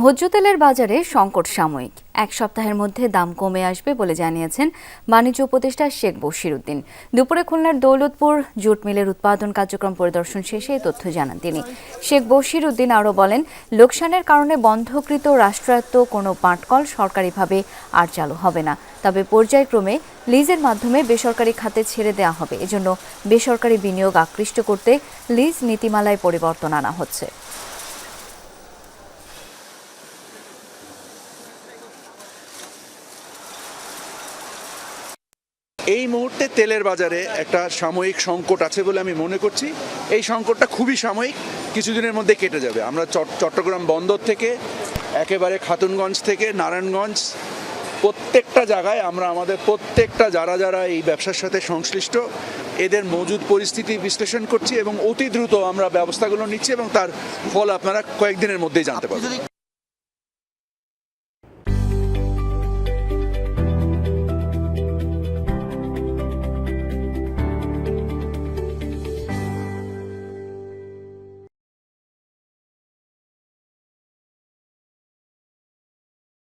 ভোজ্য তেলের বাজারে সংকট সাময়িক। এক সপ্তাহের মধ্যে দাম কমে আসবে বলে জানিয়েছেন বাণিজ্য উপদেষ্টা শেখ বশিরউদ্দিন দুপুরে খুলনার দৌলতপুর জুট মিলের উৎপাদন কার্যক্রম পরিদর্শন শেষে এই তথ্য জানান তিনি। শেখ বশিরউদ্দিন আরও বলেন, লোকসানের কারণে বন্ধকৃত রাষ্ট্রায়ত্ত কোনো পাটকল সরকারিভাবে আর চালু হবে না। তবে পর্যায়ক্রমে লিজের মাধ্যমে বেসরকারি খাতে ছেড়ে দেওয়া হবে। এজন্য বেসরকারি বিনিয়োগ আকৃষ্ট করতে লিজ নীতিমালায় পরিবর্তন আনা হচ্ছে। এই মুহূর্তে তেলের বাজারে একটা সাময়িক সংকট আছে বলে আমি মনে করছি। এই সংকটটা খুবই সাময়িক কিছুদিনের মধ্যে কেটে যাবে। আমরা চট- চট্টগ্রাম বন্দর থেকে একেবারে খাতুনগঞ্জ থেকে নারায়ণগঞ্জ প্রত্যেকটা জায়গায় আমরা আমাদের প্রত্যেকটা যারা যারা এই ব্যবসার সাথে সংশ্লিষ্ট এদের মজুদ পরিস্থিতি বিশ্লেষণ করছি এবং অতি দ্রুত আমরা ব্যবস্থাগুলো নিচ্ছি এবং তার ফল আপনারা কয়েকদিনের মধ্যেই জানতে পারবেন।